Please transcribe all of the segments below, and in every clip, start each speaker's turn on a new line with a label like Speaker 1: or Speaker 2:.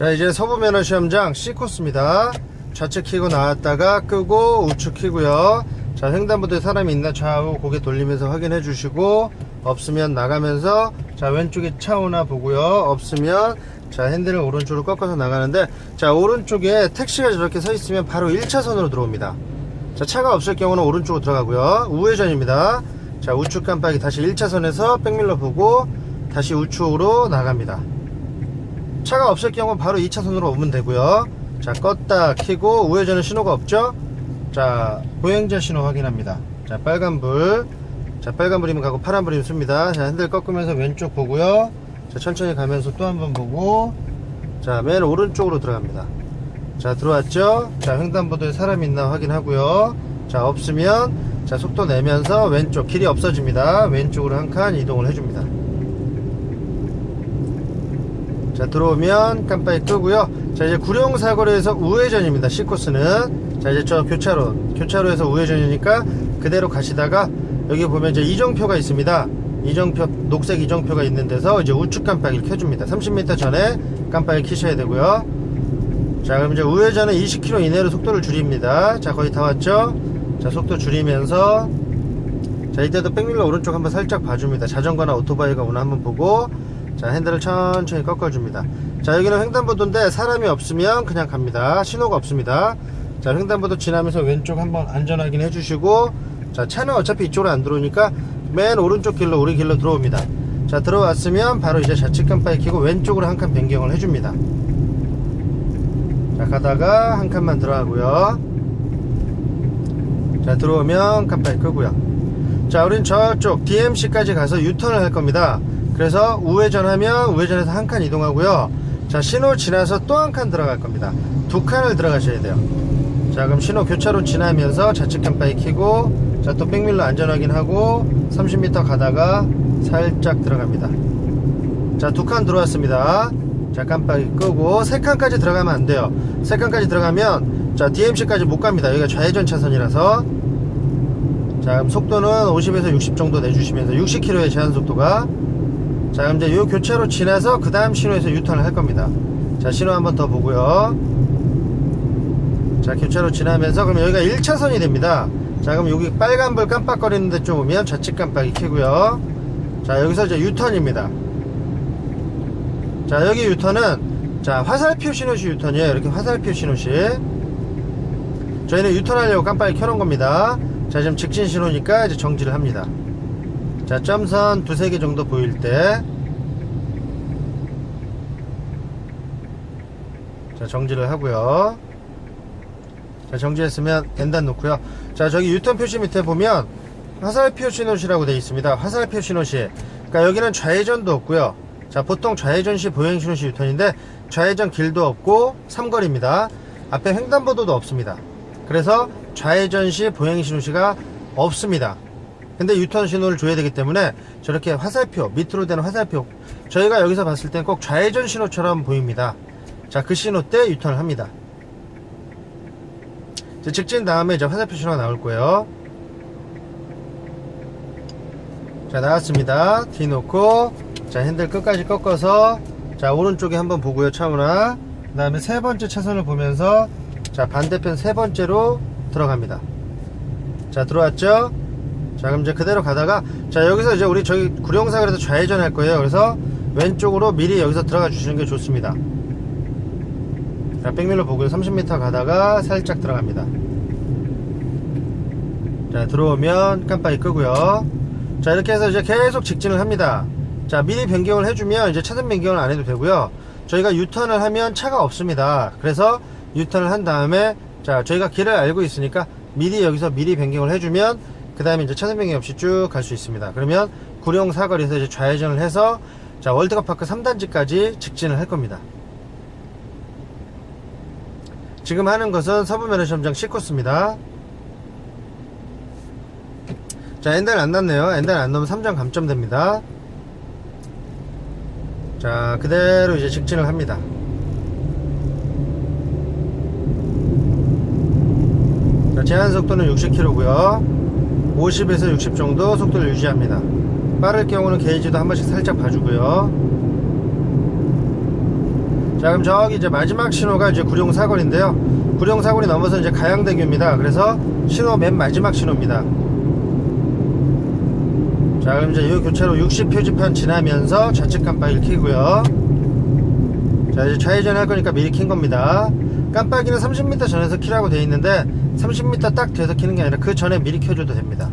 Speaker 1: 자 이제 서부면허 시험장 C코스입니다. 좌측 키고 나왔다가 끄고 우측 키고요. 자 횡단보도에 사람이 있나 좌우 고개 돌리면서 확인해 주시고 없으면 나가면서 자 왼쪽에 차 오나 보고요. 없으면 자 핸들을 오른쪽으로 꺾어서 나가는데 자 오른쪽에 택시가 저렇게 서 있으면 바로 1차선으로 들어옵니다. 자 차가 없을 경우는 오른쪽으로 들어가고요. 우회전입니다. 자 우측 깜빡이 다시 1차선에서 백밀러 보고 다시 우측으로 나갑니다 차가 없을 경우는 바로 2차선으로 오면 되고요. 자 껐다 키고 우회전은 신호가 없죠? 자 보행자 신호 확인합니다. 자 빨간불. 자 빨간불이면 가고 파란불이면 씁니다. 자 핸들 꺾으면서 왼쪽 보고요. 자 천천히 가면서 또 한 번 보고. 자 맨 오른쪽으로 들어갑니다. 자 들어왔죠? 자 횡단보도에 사람 있나 확인하고요. 자 없으면 자 속도 내면서 왼쪽 길이 없어집니다. 왼쪽으로 한 칸 이동을 해줍니다 자 들어오면 깜빡이 끄고요. 자 이제 구룡사거리에서 우회전입니다. C코스는. 자 이제 저 교차로 교차로에서 우회전이니까 그대로 가시다가 여기 보면 이제 이정표가 있습니다. 이정표 녹색 이정표가 있는 데서 이제 우측 깜빡이를 켜줍니다. 30m 전에 깜빡이 켜셔야 되고요. 자 그럼 이제 우회전은 20km 이내로 속도를 줄입니다. 자 거의 다 왔죠? 자 속도 줄이면서 자 이때도 백밀러 오른쪽 한번 살짝 봐줍니다. 자전거나 오토바이가 오나 한번 보고 자 핸들을 천천히 꺾어줍니다. 자 여기는 횡단보도인데 사람이 없으면 그냥 갑니다. 신호가 없습니다. 자 횡단보도 지나면서 왼쪽 한번 안전 확인 해주시고 자 차는 어차피 이쪽으로 안 들어오니까 맨 오른쪽 길로 우리 길로 들어옵니다. 자 들어왔으면 바로 이제 좌측 깜빡이 켜고 왼쪽으로 한 칸 변경을 해줍니다. 자 가다가 한 칸만 들어가고요. 자 들어오면 깜빡이 끄고요. 자 우린 저쪽 DMC까지 가서 유턴을 할 겁니다 그래서 우회전하면 우회전해서 한 칸 이동하고요. 자 신호 지나서 또 한 칸 들어갈 겁니다. 두 칸을 들어가셔야 돼요. 자 그럼 신호 교차로 지나면서 좌측 깜빡이 켜고 자 또 백밀러 안전 확인하고 30m 가다가 살짝 들어갑니다. 자 두 칸 들어왔습니다. 자 깜빡이 끄고 세 칸까지 들어가면 안 돼요. 세 칸까지 들어가면 자 DMC까지 못 갑니다. 여기가 좌회전 차선이라서. 자 그럼 속도는 50에서 60 정도 내주시면서 60km의 제한 속도가 자 그럼 이제 요 교차로 지나서 그 다음 신호에서 유턴을 할 겁니다. 자 신호 한번 더 보고요. 자 교차로 지나면서 그럼 여기가 1차선이 됩니다. 자 그럼 여기 빨간불 깜빡거리는 데좀 오면 좌측 깜빡이 켜고요. 자 여기서 이제 유턴입니다. 자 여기 유턴은 자 화살표 신호시 유턴이에요. 이렇게 화살표 신호시. 저희는 유턴하려고 깜빡이 켜놓은 겁니다. 자 지금 직진 신호니까 이제 정지를 합니다 자 점선 두세 개 정도 보일 때 자, 정지를 하고요. 자, 정지했으면 엔단 놓고요. 자, 저기 유턴 표시 밑에 보면 화살표 신호시라고 되어 있습니다. 화살표 신호시. 그러니까 여기는 좌회전도 없고요. 자, 보통 좌회전 시 보행 신호시 유턴인데 좌회전 길도 없고 삼거리입니다. 앞에 횡단보도도 없습니다. 그래서 좌회전 시 보행 신호시가 없습니다. 근데 유턴 신호를 줘야 되기 때문에 저렇게 화살표 밑으로 되는 화살표 저희가 여기서 봤을 땐 꼭 좌회전 신호처럼 보입니다. 자, 그 신호 때 유턴을 합니다. 직진 다음에 이제 화살표 신호가 나올 거예요. 자, 나왔습니다. 뒤 놓고, 자, 핸들 끝까지 꺾어서, 자, 오른쪽에 한번 보고요, 차우나. 그 다음에 세 번째 차선을 보면서, 자, 반대편 세 번째로 들어갑니다. 자, 들어왔죠? 자, 그럼 이제 그대로 가다가, 자, 여기서 이제 우리 저기 구룡사거리에서 좌회전 할 거예요. 그래서 왼쪽으로 미리 여기서 들어가 주시는 게 좋습니다. 자, 백밀러 보고요. 30m 가다가 살짝 들어갑니다. 자, 들어오면 깜빡이 끄고요. 자, 이렇게 해서 이제 계속 직진을 합니다. 자, 미리 변경을 해주면 이제 차선 변경을 안 해도 되고요. 저희가 유턴을 하면 차가 없습니다. 그래서 유턴을 한 다음에 자, 저희가 길을 알고 있으니까 미리 여기서 미리 변경을 해주면 그 다음에 이제 차선 변경 없이 쭉 갈 수 있습니다. 그러면 구룡 사거리에서 이제 좌회전을 해서 자, 월드컵 파크 3단지까지 직진을 할 겁니다. 지금 하는 것은 서부면허 시험장 C코스입니다. 자, 엔달 안 났네요. 엔달 안 넣으면 3점 감점됩니다. 자, 그대로 이제 직진을 합니다. 자, 제한 속도는 60km고요. 50에서 60 정도 속도를 유지합니다. 빠를 경우는 게이지도 한 번씩 살짝 봐주고요. 자 그럼 저기 이제 마지막 신호가 이제 구룡 사거리인데요. 구룡 사거리 넘어서 이제 가양대교입니다. 그래서 신호 맨 마지막 신호입니다. 자 그럼 이제 이 교차로 60 표지판 지나면서 좌측 깜빡이를 켜고요. 자 이제 좌회전 할 거니까 미리 킨 겁니다. 깜빡이는 30m 전에서 키라고 되어 있는데 30m 딱 돼서 키는 게 아니라 그 전에 미리 켜줘도 됩니다.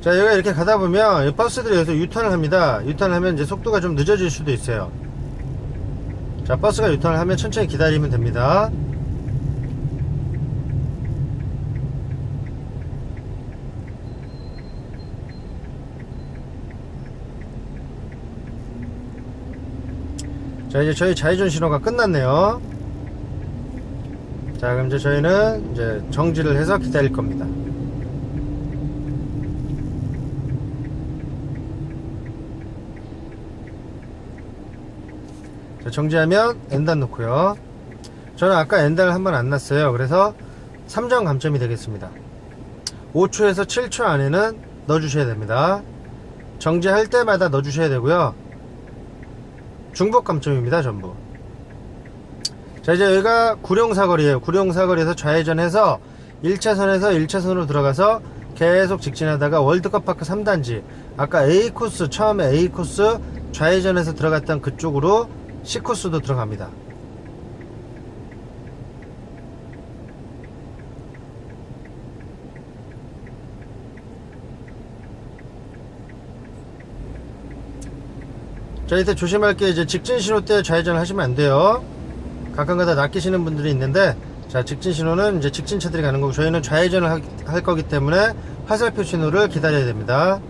Speaker 1: 자 여기가 이렇게 가다 보면 이 버스들이 여기서 유턴을 합니다. 유턴을 하면 이제 속도가 좀 늦어질 수도 있어요. 자 버스가 유턴을 하면 천천히 기다리면 됩니다 자 이제 저희 좌회전 신호가 끝났네요. 자 그럼 이제 저희는 이제 정지를 해서 기다릴 겁니다. 자, 정지하면 엔단 놓고요. 저는 아까 엔단을 한 번안 놨어요. 그래서 3점 감점이 되겠습니다. 5초에서 7초 안에는 넣어주셔야 됩니다. 정지할 때마다 넣어주셔야 되고요 중복 감점입니다 전부. 자 이제 여기가 구룡사거리에요. 구룡사거리에서 좌회전해서 1차선에서 1차선으로 들어가서 계속 직진하다가 월드컵파크 3단지. 아까 A코스 처음에 A코스 좌회전해서 들어갔던 그쪽으로 C코스도 들어갑니다 자 이때 조심할 게 이제 직진 신호 때 좌회전 하시면 안 돼요. 가끔가다 낚이시는 분들이 있는데 자 직진 신호는 이제 직진 차들이 가는 거고 저희는 좌회전을 하- 할 거기 때문에 화살표 신호를 기다려야 됩니다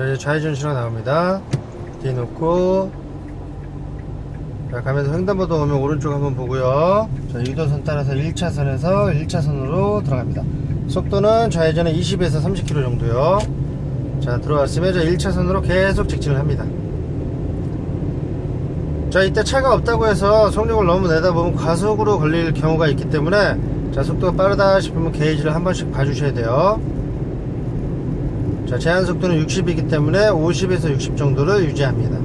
Speaker 1: 자 이제 좌회전 신호 나옵니다. 뒤에 놓고. 자 가면서 횡단보도 오면 오른쪽 한번 보고요. 자 유도선 따라서 1차선에서 1차선으로 들어갑니다. 속도는 좌회전에 20에서 30km 정도요. 자 들어왔으면 자 1차선으로 계속 직진을 합니다. 자 이때 차가 없다고 해서 속력을 너무 내다 보면 과속으로 걸릴 경우가 있기 때문에 자 속도가 빠르다 싶으면 게이지를 한 번씩 봐주셔야 돼요 자, 제한 속도는 60이기 때문에 50에서 60 정도를 유지합니다.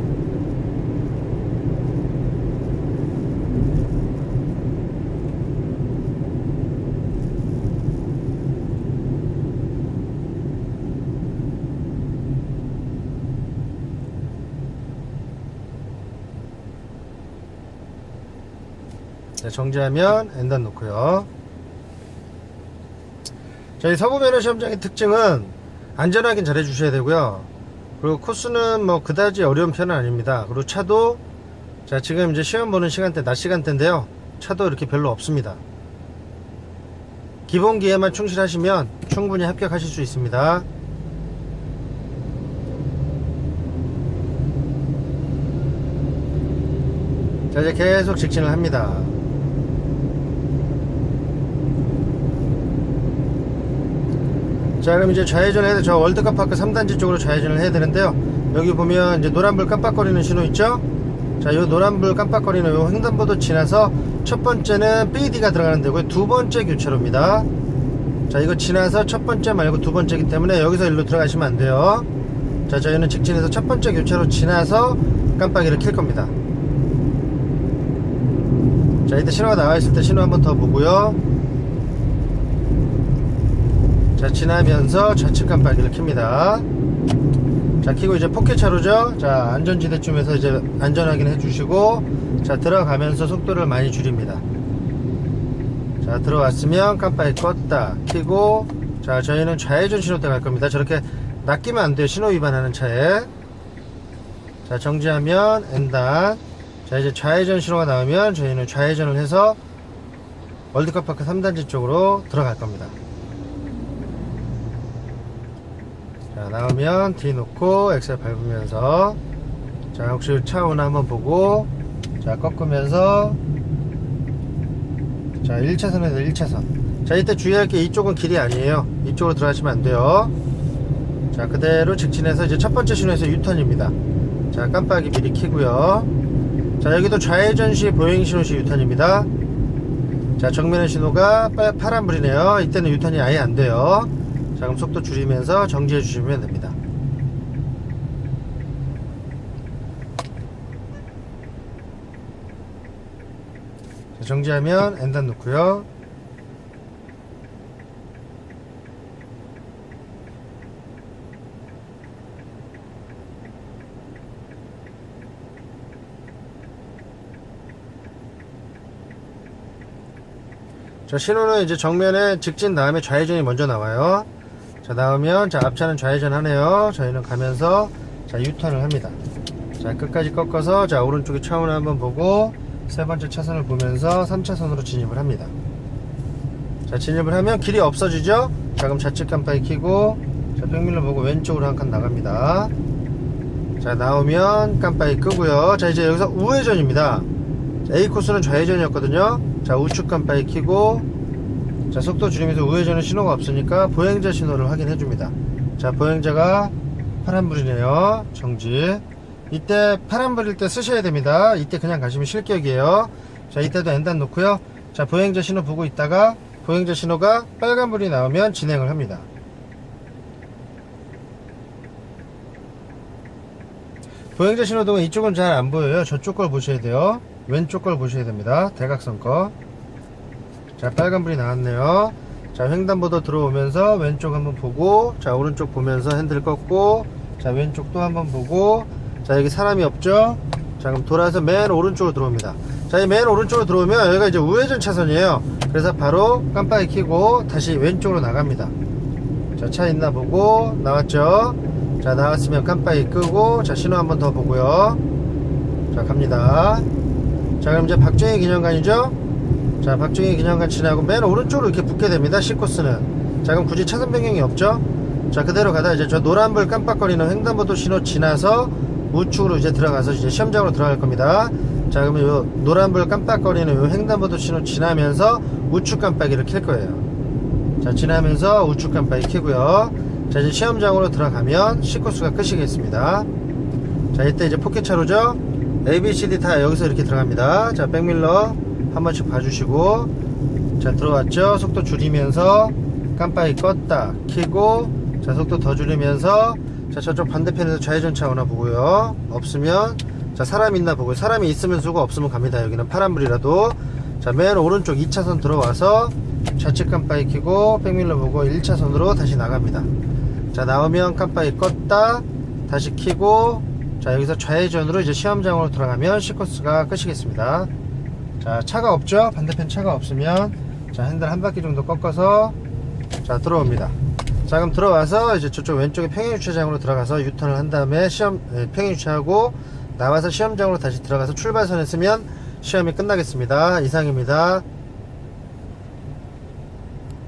Speaker 1: 자, 정지하면 엔단 놓고요. 저희 서부 면허 시험장의 특징은 안전하긴 잘 해 주셔야 되고요. 그리고 코스는 뭐 그다지 어려운 편은 아닙니다. 그리고 차도 자 지금 이제 시험 보는 시간대 낮 시간대인데요. 차도 이렇게 별로 없습니다. 기본기에만 충실하시면 충분히 합격하실 수 있습니다. 자 이제 계속 직진을 합니다. 자 그럼 이제 좌회전을 해야 돼. 저 월드컵 파크 3단지 쪽으로 좌회전을 해야 되는데요. 여기 보면 이제 노란불 깜빡거리는 신호 있죠? 자 요 노란불 깜빡거리는 요 횡단보도 지나서 첫 번째는 BD가 들어가는 데고요 두 번째 교차로입니다. 자 이거 지나서 첫 번째 말고 두 번째이기 때문에 여기서 일로 들어가시면 안 돼요. 자 저희는 직진해서 첫 번째 교차로 지나서 깜빡이를 킬 겁니다. 자 이때 신호가 나와 있을 때 신호 한번 더 보고요 자 지나면서 좌측 깜빡이를 켭니다. 자 키고 이제 포켓차로죠? 자 안전지대쯤에서 이제 안전 확인해 주시고 자 들어가면서 속도를 많이 줄입니다. 자 들어왔으면 깜빡이 껐다 키고 자 저희는 좌회전 신호 때 갈 겁니다. 저렇게 낚이면 안 돼요. 신호 위반하는 차에. 자 정지하면 N단. 자 이제 좌회전 신호가 나오면 저희는 좌회전을 해서 월드컵 파크 3단지 쪽으로 들어갈 겁니다 자 나오면 D 놓고 엑셀 밟으면서. 자 혹시 차 오나 한번 보고. 자 꺾으면서. 자 1차선에서 1차선. 자 이때 주의할 게 이쪽은 길이 아니에요. 이쪽으로 들어가시면 안 돼요. 자 그대로 직진해서 이제 첫 번째 신호에서 유턴입니다. 자 깜빡이 미리 켜고요. 자 여기도 좌회전 시 보행 신호 시 유턴입니다. 자 정면의 신호가 빨- 파란불이네요. 이때는 유턴이 아예 안 돼요 자 그럼 속도 줄이면서 정지해 주시면 됩니다. 자, 정지하면 N단 놓고요. 자 신호는 이제 정면에 직진 다음에 좌회전이 먼저 나와요 자 나오면 자 앞차는 좌회전 하네요. 저희는 가면서 자 유턴을 합니다. 자 끝까지 꺾어서 자 오른쪽에 차원을 한번 보고 세 번째 차선을 보면서 3차선으로 진입을 합니다. 자 진입을 하면 길이 없어지죠? 자 그럼 좌측 깜빡이 켜고 자 백밀러 보고 왼쪽으로 한 칸 나갑니다. 자 나오면 깜빡이 끄고요. 자 이제 여기서 우회전입니다. 자, A 코스는 좌회전이었거든요. 자 우측 깜빡이 켜고 자 속도 줄이면서 우회전은 신호가 없으니까 보행자 신호를 확인해 줍니다. 자 보행자가 파란불이네요. 정지. 이때 파란불일 때 쓰셔야 됩니다. 이때 그냥 가시면 실격이에요. 자 이때도 엔단 놓고요. 자 보행자 신호 보고 있다가 보행자 신호가 빨간불이 나오면 진행을 합니다. 보행자 신호등은 이쪽은 잘 안 보여요. 저쪽 걸 보셔야 돼요. 왼쪽 걸 보셔야 됩니다. 대각선 거 자 빨간불이 나왔네요. 자 횡단보도 들어오면서 왼쪽 한번 보고 자 오른쪽 보면서 핸들 꺾고 자 왼쪽 또 한번 보고 자 여기 사람이 없죠? 자 그럼 돌아서 맨 오른쪽으로 들어옵니다. 자 이 맨 오른쪽으로 들어오면 여기가 이제 우회전 차선이에요. 그래서 바로 깜빡이 켜고 다시 왼쪽으로 나갑니다. 자 차 있나 보고 나왔죠? 자 나왔으면 깜빡이 끄고 자 신호 한번 더 보고요. 자 갑니다. 자 그럼 이제 박정희 기념관이죠 자 박정희 기념관 지나고 맨 오른쪽으로 이렇게 붙게 됩니다 C코스는. 자 그럼 굳이 차선 변경이 없죠? 자 그대로 가다 이제 저 노란불 깜빡거리는 횡단보도 신호 지나서 우측으로 이제 들어가서 이제 시험장으로 들어갈 겁니다. 자 그러면 요 노란불 깜빡거리는 요 횡단보도 신호 지나면서 우측 깜빡이를 켤 거예요. 자 지나면서 우측 깜빡이 켜고요. 자 이제 시험장으로 들어가면 C코스가 끝이겠습니다. 자 이때 이제 포켓차로죠? ABCD 다 여기서 이렇게 들어갑니다. 자 백밀러 한 번씩 봐주시고. 자 들어왔죠? 속도 줄이면서 깜빡이 껐다 켜고 자 속도 더 줄이면서 자 저쪽 반대편에서 좌회전 차 오나 보고요. 없으면 자 사람 있나 보고요 사람이 있으면 수고 없으면 갑니다. 여기는 파란불이라도. 자 맨 오른쪽 2차선 들어와서 좌측 깜빡이 켜고 백밀러 보고 1차선으로 다시 나갑니다. 자 나오면 깜빡이 껐다 다시 켜고 자 여기서 좌회전으로 이제 시험장으로 들어가면 C코스가 끝이겠습니다 자 차가 없죠? 반대편 차가 없으면 자 핸들 한 바퀴 정도 꺾어서 자 들어옵니다. 자 그럼 들어와서 이제 저쪽 왼쪽에 평행주차장으로 들어가서 유턴을 한 다음에 시험 예, 평행주차하고 나와서 시험장으로 다시 들어가서 출발선에 쓰면 시험이 끝나겠습니다. 이상입니다